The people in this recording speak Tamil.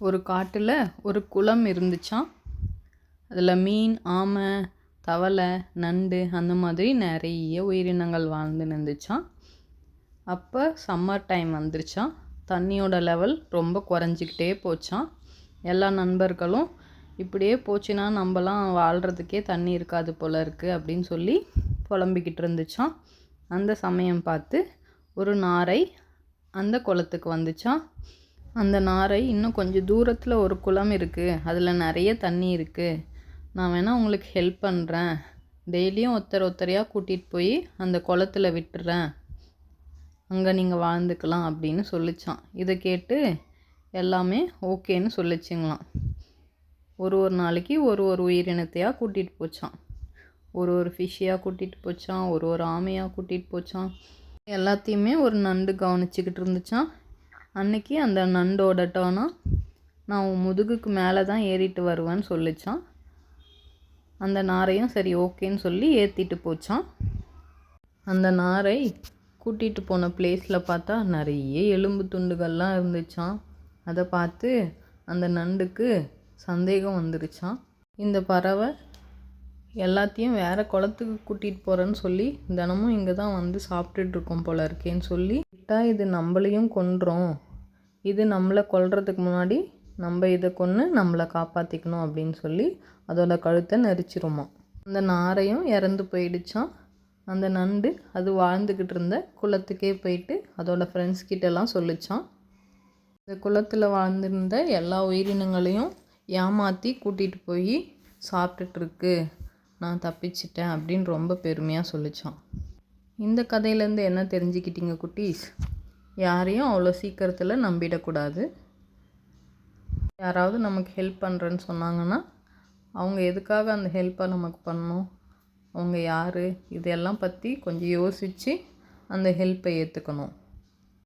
ஒரு காட்டில் ஒரு குளம் இருந்துச்சாம். அதில் மீன் ஆமை தவளை நண்டு அந்த மாதிரி நிறைய உயிரினங்கள் வாழ்ந்துன்னு நின்றுச்சான் அப்போ சம்மர் டைம் வந்துருச்சான் தண்ணியோட லெவல் ரொம்ப குறைஞ்சிக்கிட்டே போச்சான் எல்லா நண்பர்களும் இப்படியே போச்சுன்னா நம்மலாம் வாழ்கிறதுக்கே தண்ணி இருக்காது போல் இருக்குது அப்படின்னு சொல்லி புலம்பிக்கிட்டு இருந்துச்சான் அந்த சமயம் பார்த்து ஒரு நாரை அந்த குளத்துக்கு வந்துச்சான் அந்த நாரை இன்னும் கொஞ்சம் தூரத்தில் ஒரு குளம் இருக்குது அதில் நிறைய தண்ணி இருக்குது நான் வேணால் உங்களுக்கு ஹெல்ப் பண்ணுறேன் டெய்லியும் ஒருத்தர் ஒருத்தரையாக கூட்டிகிட்டு போய் அந்த குளத்துல விட்டுறேன். அங்கே நீங்கள் வாழ்ந்துக்கலாம் அப்படின்னு சொல்லிச்சான். இதை கேட்டு எல்லாமே ஓகேன்னு சொல்லிச்சுங்களாம். ஒரு ஒரு நாளைக்கு ஒரு ஒரு உயிரினத்தையாக கூட்டிகிட்டு போச்சான் ஒரு ஒரு ஃபிஷ்ஷையாக கூட்டிகிட்டு போச்சான் ஒரு ஒரு ஆமையாக கூட்டிகிட்டு போச்சான் எல்லாத்தையுமே ஒரு நண்டு கவனிச்சிக்கிட்டு இருந்துச்சான் அன்னைக்கு அந்த நண்டோட டேர்னா நான் உன் முதுகுக்கு மேலே தான் ஏறிட்டு வருவேன்னு சொல்லிச்சான். அந்த நாரையும் சரி ஓகேன்னு சொல்லி ஏற்றிட்டு போச்சான். அந்த நாரை கூட்டிகிட்டு போன பிளேஸில் பார்த்தா நிறைய எலும்பு துண்டுகள்லாம் இருந்துச்சான் அதை பார்த்து அந்த நண்டுக்கு சந்தேகம் வந்துருச்சான் இந்த பறவை எல்லாத்தையும் வேறு குளத்துக்கு கூட்டிகிட்டு போகிறேன்னு சொல்லி தினமும் இங்கே தான் வந்து சாப்பிட்டுட்டு இருக்கோம் போல இருக்கேன்னு சொல்லி விட்டால் இது நம்மளையும் கொன்றோம். இது நம்மளை கொல்றதுக்கு முன்னாடி நம்ம இதை கொன்று நம்மளை காப்பாற்றிக்கணும் அப்படின்னு சொல்லி அதோட கழுத்தை நெரிச்சிருமா. அந்த நாரையும் இறந்து போயிடுச்சான் அந்த நண்டு அது வாழ்ந்துக்கிட்டு இருந்த குளத்துக்கே போயிட்டு அதோட ஃப்ரெண்ட்ஸ் கிட்டலாம் சொல்லிச்சான் இந்த குளத்தில் வாழ்ந்திருந்த எல்லா உயிரினங்களையும் ஏமாற்றி கூட்டிகிட்டு போய் சாப்பிட்டுட்ருக்கு நான் தப்பிச்சிட்டேன் அப்படின்னு ரொம்ப பெருமையாக சொல்லிச்சான் இந்த கதையிலேருந்து என்ன தெரிஞ்சுக்கிட்டீங்க குட்டீஸ்? யாரையும் அவ்வளோ சீக்கிரத்தில் நம்பிடக்கூடாது. யாராவது நமக்கு ஹெல்ப் பண்ணுறேன்னு சொன்னாங்கன்னா அவங்க எதுக்காக அந்த ஹெல்ப்பை நமக்கு பண்ணணும்? அவங்க யார்? இதெல்லாம் பற்றி கொஞ்சம் யோசித்து அந்த ஹெல்ப்பை ஏற்றுக்கணும்